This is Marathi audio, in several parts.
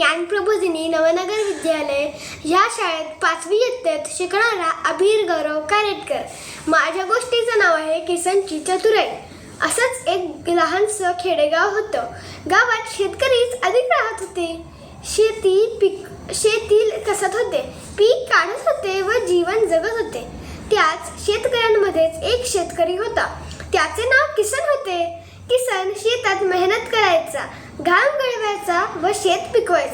ज्ञानप्रबोधिनी नवनगर विद्यालय ह्या शाळेत पाचवी इयत्तेत शिकणारा अभिर गौरव कारेटकर. माझ्या गोष्टीचं नाव आहे किसनची चतुराई. असंच एक लहानसं खेडेगाव होतं. गावात शेतकरीच अधिक राहत होते. शेती पीक शेती कसत होते. पीक काढत होते व जीवन जगत होते. त्याच शेतकऱ्यांमध्येच एक शेतकरी होता. त्याचे नाव किसन होते. किसन शेतात मेहनत करायचा घाम गळवायचा व शेत पिकवायचा.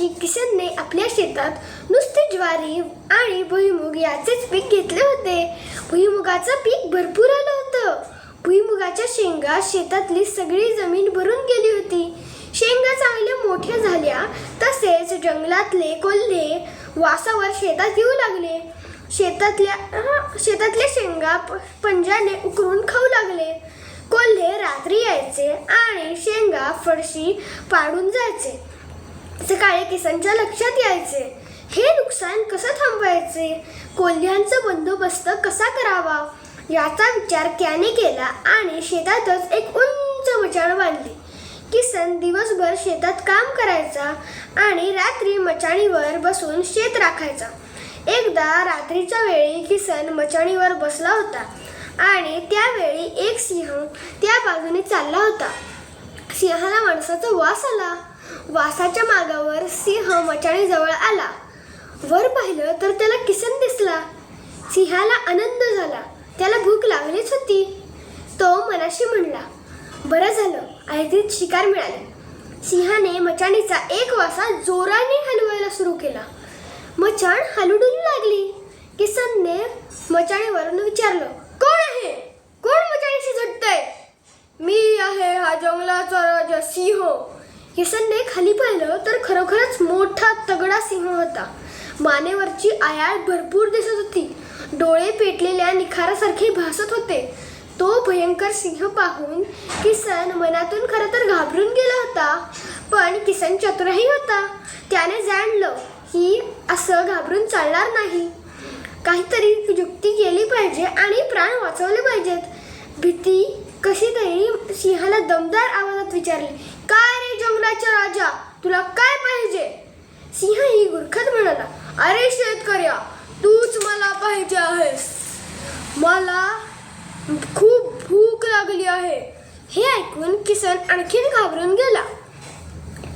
वर्षी किशनने आपल्या शेतात नुसते ज्वारी आणि भुईमुग याचेच पीक घेतले होते. भुईमुगाचं पीक भरपूर आलं होतं. भुईमुगाच्या शेंगा शेतातली सगळी जमीन भरून गेली होती. शेंगा चांगल्या मोठ्या झाल्या तसेच जंगलातले कोल्हे वासावर शेतात येऊ लागले. शेतातल्या शेतातल्या शेंगा प- पंजाने उकरून खाऊ लागले. कोल्हे रात्री यायचे आणि शेंगा फडशी पाडून जायचे. सकाळी किसनच्या लक्षात यायचे. हे नुकसान कसं थांबवायचे? कोल्ह्यांचा बंदोबस्त कसा करावा? याचा विचार त्याने केला आणि शेतातच एक उंच मचाण बांधली. किसन दिवसभर शेतात काम करायचा आणि रात्री मचाणीवर बसून शेत राखायचा. एकदा रात्रीच्या वेळी किसन मचाणीवर बसला होता आणि त्यावेळी एक सिंह त्या बाजूने चालला होता. सिंहाला माणसाचा वास आला. वासाच्या मागावर सिंह मचाणीजवळ आला. वर पाहिलं तर त्याला किसन दिसला. सिंहाला आनंद झाला. त्याला भूक लागलीच होती. तो मनाशी म्हणला बरं झालं आयतीत शिकार मिळाली. सिंहाने मचाणीचा एक वासा जोराने हलवायला सुरू केला. मचाण हलुडून लागली. किसनने मचाणीवरून विचारलं कोण आहे कोण मचाणीशी झटतंय मी आहे हा जंगलाचा राजा सिंह किसनने खाली पाहिलं तर खरोखरच मोठा तगडा सिंह होता. मानेवरची आयाळ भरपूर दिसत होती. डोळे पेटलेल्या निखारासारखे भासत होते. तो भयंकर सिंह पाहून किसन मनातून खरं तर घाबरून गेला होता पण किसन चतुरही होता. त्याने जाणलं की असं घाबरून चालणार नाही. काहीतरी युक्ती केली पाहिजे आणि प्राण वाचवले पाहिजेत. भीती कशी तरी सिंहाला दमदार आवाजात विचारली जंगलाचा राजा तुला काय पाहिजे? सिंह ही गुरखत म्हणाला अरे शेतकऱ्या तूच मला पाहिजे आहेस. मला खूप भूक लागली आहे. हे ऐकून किसन आणखीन घाबरून गेला.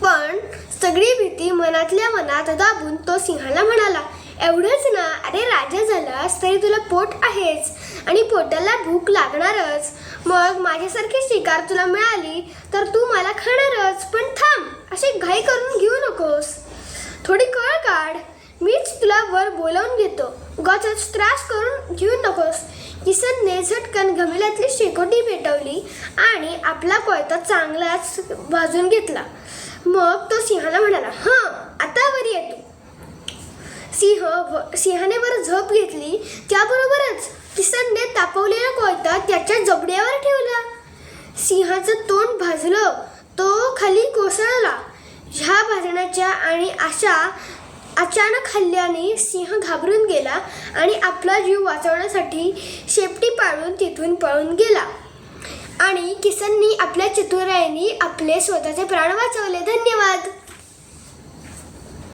पण सगळी भीती मनातल्या मनात दाबून तो सिंहाला म्हणाला एवढंच ना. अरे राजा झालास तरी तुला पोट आहेच. आणि पोटाला भूक लागणारच. मग माझ्यासारखी शिकार तुला मिळाली तर तू मला खाणारच. पण थांब अशी घाई करून घेऊ नकोस. थोडी कळ काढ. मीच तुला वर बोलावून घेतो. उगाच त्रास करून घेऊ नकोस. किसनने झटकन गमिल्यातली शेकोटी पेटवली आणि आपला कोयता चांगलाच भाजून घेतला. मग तो सिंहाला म्हणाला हां आता वर येतो. सिंह व- सिंहाने वर झोप घेतली. त्याबरोबरच किसनने तापवलेला कोयता त्याच्या जबड्यावर ठेवला. सिंहाचं तोंड भाजलं तो खाली कोसळला. ह्या भाजण्याच्या आणि अशा अचानक हल्ल्याने सिंह घाबरून गेला आणि आपला जीव वाचवण्यासाठी शेपटी पाळून तिथून पळून गेला. आणि किसननी आपल्या चतुराईने आपले स्वतःचे प्राण वाचवले. धन्यवाद!